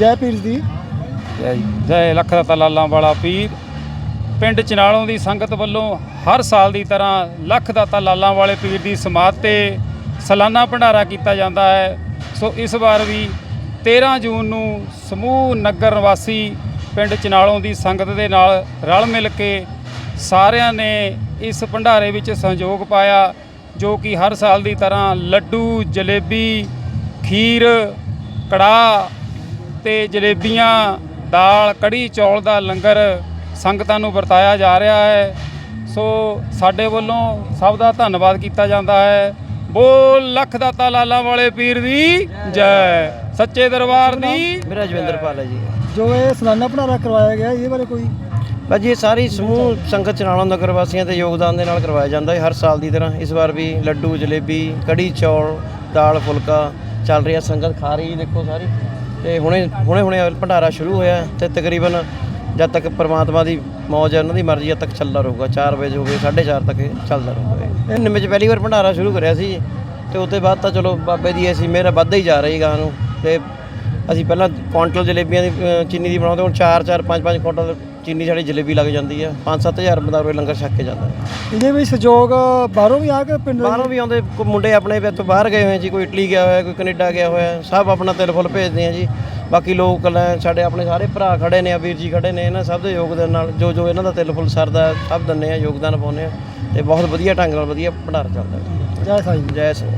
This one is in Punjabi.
ਜੈ ਪੀਰ ਦੀ ਜੈ ਜੈ ਲੱਖ ਦਾ ਲਾਲਾਂ ਵਾਲਾ ਪੀਰ। ਪਿੰਡ ਚਨਾਲੋਂ ਦੀ ਸੰਗਤ ਵੱਲੋਂ ਹਰ ਸਾਲ ਦੀ ਤਰ੍ਹਾਂ ਲੱਖ ਦਾ ਲਾਲਾਂ ਵਾਲੇ ਪੀਰ ਦੀ ਸਮਾਧ ਤੇ ਸਾਲਾਨਾ ਭੰਡਾਰਾ ਕੀਤਾ ਜਾਂਦਾ ਹੈ। ਸੋ ਇਸ ਵਾਰ ਵੀ 13 ਜੂਨ ਨੂੰ ਸਮੂਹ ਨਗਰ ਨਿਵਾਸੀ ਪਿੰਡ ਚਨਾਲੋਂ ਦੀ ਸੰਗਤ ਦੇ ਨਾਲ ਰਲ ਮਿਲ ਕੇ ਸਾਰਿਆਂ ਨੇ ਇਸ ਭੰਡਾਰੇ ਵਿੱਚ ਸਹਿਯੋਗ ਪਾਇਆ, ਜੋ ਕਿ ਹਰ ਸਾਲ ਦੀ ਤਰ੍ਹਾਂ ਲੱਡੂ, ਜਲੇਬੀ, ਖੀਰ, ਕੜਾਹ ਤੇ ਜਲੇਬੀਆਂ ਦਾਲ ਕੜੀ ਚੌਲ ਦਾ ਲੰਗਰ ਸੰਗਤਾਂ ਨੂੰ ਵਰਤਾਇਆ ਜਾ ਰਿਹਾ ਹੈ। ਸੋ ਸਾਡੇ ਵੱਲੋਂ ਸਭ ਦਾ ਧੰਨਵਾਦ ਕੀਤਾ ਜਾਂਦਾ ਹੈ। ਬੋਲ ਲੱਖ ਦਾਤਾ ਲਾਲਾਂ ਵਾਲੇ ਪੀਰ ਦੀ ਜੈ। ਸੱਚੇ ਦਰਬਾਰ ਦੀ ਮੇਰਾ ਜਵਿੰਦਰਪਾਲ ਹੈ ਜੀ। ਜੋ ਇਹ ਸਾਲਾਨਾ ਭੰਡਾਰਾ ਕਰਵਾਇਆ ਗਿਆ ਇਹਦੇ ਬਾਰੇ ਕੋਈ ਭਾਜੀ ਇਹ ਸਾਰੀ ਸਮੂਹ ਸੰਗਤ ਚਨਾਲੋਂ ਨਗਰ ਵਾਸੀਆਂ ਦੇ ਯੋਗਦਾਨ ਦੇ ਨਾਲ ਕਰਵਾਇਆ ਜਾਂਦਾ ਹੈ ਹਰ ਸਾਲ ਦੀ ਤਰ੍ਹਾਂ। ਇਸ ਵਾਰ ਵੀ ਲੱਡੂ ਜਲੇਬੀ ਕੜੀ ਚੌਲ ਦਾਲ ਫੁਲਕਾ ਚੱਲ ਰਿਹਾ ਸੰਗਤ ਖਾ ਰਹੀ ਦੇਖੋ ਸਾਰੀ ਤੇ ਹੁਣੇ ਹੁਣੇ ਹੁਣੇ ਭੰਡਾਰਾ ਸ਼ੁਰੂ ਹੋਇਆ ਤੇ ਤਕਰੀਬਨ ਜਦ ਤੱਕ ਪ੍ਰਮਾਤਮਾ ਦੀ ਮੌਜ ਹੈ, ਉਹਨਾਂ ਦੀ ਮਰਜ਼ੀ ਜਦ ਤੱਕ ਚੱਲਦਾ ਰਹੂਗਾ 4 ਵਜੇ ਹੋ ਗਏ 4:30 ਤੱਕ ਚੱਲਦਾ ਰਹੂਗਾ ਇਹ। ਇਹ 'ਚ ਪਹਿਲੀ ਵਾਰ ਭੰਡਾਰਾ ਸ਼ੁਰੂ ਕਰਿਆ ਸੀ ਤੇ ਉਸ ਤੋਂ ਬਾਅਦ ਤਾਂ ਚਲੋ ਬਾਬੇ ਦੀ ਅਸੀਂ ਮੇਰਾ ਵੱਧਦਾ ਹੀ ਜਾ ਰਹੀ ਗਾਂ ਨੂੰ ਤੇ ਅਸੀਂ ਪਹਿਲਾਂ ਕੁਆਂਟਲ ਜਲੇਬੀਆਂ ਦੀ ਚੀਨੀ ਦੀ ਬਣਾਉਂਦੇ, ਹੁਣ 4 4 5 5 ਕੁਆਂਟਲ ਚੀਨੀ ਸਾਡੀ ਜਲੇਬੀ ਲੱਗ ਜਾਂਦੀ ਆ। 5-7000 ਬੰਦਾ ਰੋਜ਼ ਲੰਗਰ ਛਕ ਕੇ ਜਾਂਦਾ। ਹੈ। ਇਹਦੇ ਵਿੱਚ ਸਹਿਯੋਗ ਬਾਹਰੋਂ ਵੀ ਆ ਕੇ ਪਿੰਡ ਬਾਹਰੋਂ ਵੀ ਆਉਂਦੇ। ਕੋਈ ਮੁੰਡੇ ਆਪਣੇ ਵੀ ਇੱਥੋਂ ਬਾਹਰ ਗਏ ਹੋਏ ਜੀ ਕੋਈ ਇਟਲੀ ਗਿਆ ਹੋਇਆ ਕੋਈ ਕੈਨੇਡਾ ਗਿਆ ਹੋਇਆ ਸਭ ਆਪਣਾ ਤਿਲ ਫੁੱਲ ਭੇਜਦੇ ਆ ਜੀ। ਬਾਕੀ ਲੋਕ ਲੈ ਸਾਡੇ ਆਪਣੇ ਸਾਰੇ ਭਰਾ ਖੜੇ ਨੇ ਆ ਵੀਰ ਜੀ ਖੜੇ ਨੇ ਇਹਨਾਂ ਸਭ ਦੇ ਯੋਗਦਾਨ ਨਾਲ ਜੋ ਜੋ ਇਹਨਾਂ ਦਾ ਤਿਲ ਫੁੱਲ ਸਰਦਾ ਸਭ ਦਿੰਦੇ ਆ ਯੋਗਦਾਨ ਪਾਉਂਦੇ ਆ। ਤੇ ਬਹੁਤ ਵਧੀਆ ਢੰਗ ਨਾਲ ਵਧੀਆ ਭੰਡਾਰਾ ਚੱਲਦਾ ਹੈ ਜੈ ਸਾਈਂ ਜੈ। ਸਿੰਘ